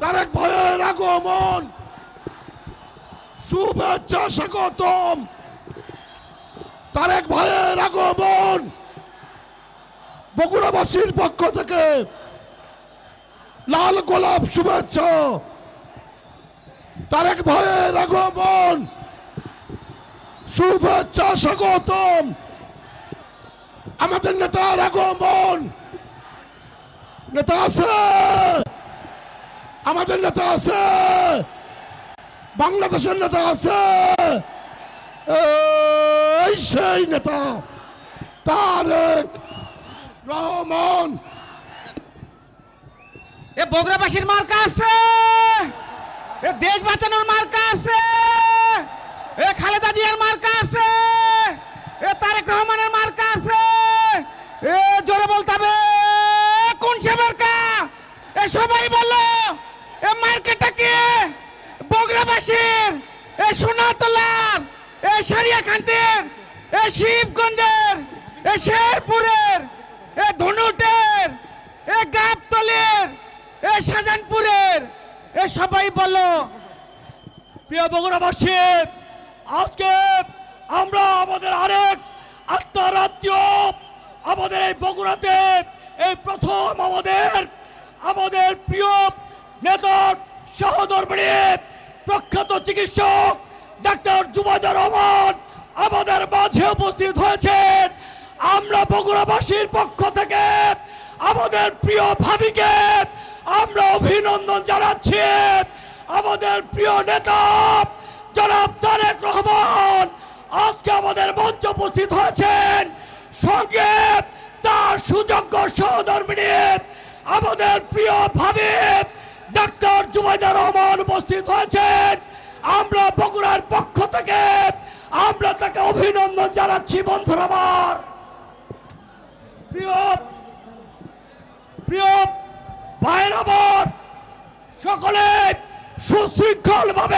তারেক ভাইয়ের আগমন। শুভেচ্ছা স্বাগতম। তারেক ভাইয়ের আগমন। বগুড়াবাসীর পক্ষ থেকে লাল গোলাপ শুভেচ্ছা। তারেক ভাইয়ের আগমন। শুভেচ্ছা স্বাগতম। আমাদের নেতার আগমন। নেতা আছে আমাদের নেতা আছে। বাংলাদেশের নেতা আছে। সেই নেতা, তারেক রহমান। এ বগুড়াবাসীর মার্কা আছে। এ দেশ বাঁচানোর মার্কা আছে। এ খালেদা জিয়ার মার্কা আছে। এ তারেক রহমানের মার্কা আছে। এ জোরে বলতে হবে, কোন সে মার্কা? এ সবাই বলো এ মার্কেটটা কি? বগুড়াবাসীর? এ সোনাতলার? এ সারিয়াখান্তের এ শিবগঞ্জের? এ শেরপুরের? এ ধনুটের? এ গাবতলের? এ শাহজাহানপুরের? এ সবাই বলো। প্রিয় বগুড়াবাসী, আজকে আমরা আমাদের আরেক আন্তরাজ্য, আমাদের এই বগুড়াতে এই প্রথম আমাদের আমাদের প্রিয় নেতা সহধর্মিনী প্রখ্যাত চিকিৎসক ডাক্তার জুবাইদুর রহমান আমাদের মাঝে উপস্থিত হয়েছেন। আমরা বগুড়াবাসীর পক্ষ থেকে আমাদের প্রিয় ভাবিকে আমরা অভিনন্দন জানাচ্ছি। আমাদের প্রিয় নেতা জনাব তারেক রহমান আজকে আমাদের মঞ্চ উপস্থিত হয়েছেন। সঙ্গে তার সুযোগ্য সহধর্মিনী আমাদের প্রিয় ডাক্তার রহমান উপস্থিত হয়েছেন। আমরা বগুড়ার পক্ষ থেকে, আমরা তাকে অভিনন্দন জানাচ্ছি, বন্ধুরা আমার। প্রিয় প্রিয় ভাইয়ের আমার, সকলে সুশৃঙ্খল ভাবে